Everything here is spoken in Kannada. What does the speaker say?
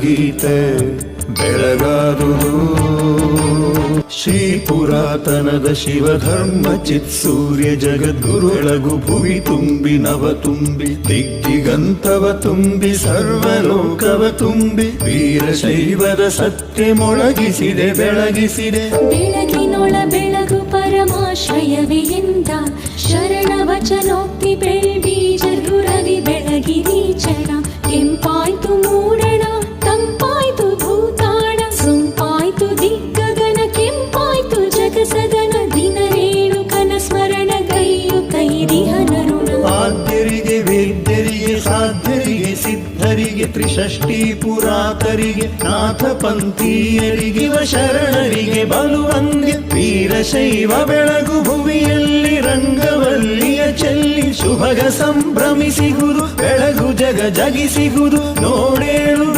ಗೀತೆ. ಬೆಳಗಾರು ಶ್ರೀ ಪುರಾತನದ ಶಿವಧರ್ಮ ಚಿತ್ ಸೂರ್ಯ ಜಗದ್ಗುರು ಬೆಳಗು ಭುವಿ ತುಂಬಿ ನವ ತುಂಬಿ ದಿಗ್ದಿಗಂತವ ತುಂಬಿ ಸರ್ವಲೋಕವ ತುಂಬಿ ವೀರಶೈವದ ಸತ್ಯ ಮೊಳಗಿಸಿದೆ ಬೆಳಗಿಸಿದೆ. ಬೆಳಗಿನೊಳ ಸಾಧ್ಯರಿಗೆ, ಸಿದ್ಧರಿಗೆ ತ್ರಿಷಷ್ಟಿ ಪುರಾತರಿಗೆ ನಾಥ ಪಂಥೀಯರಿಗೆ ಶರಣರಿಗೆ ಬಲುವಂದ್ಯ ವೀರಶೈವ ಬೆಳಗು ಭುವಿಯಲ್ಲಿ, ರಂಗವಲ್ಲಿಯ ಚೆಲ್ಲಿ ಶುಭಗ ಸಂಭ್ರಮಿಸಿಗುದು ಬೆಳಗು ಜಗ ಜಗಿಸಿಗುದು ನೋಡೇಳು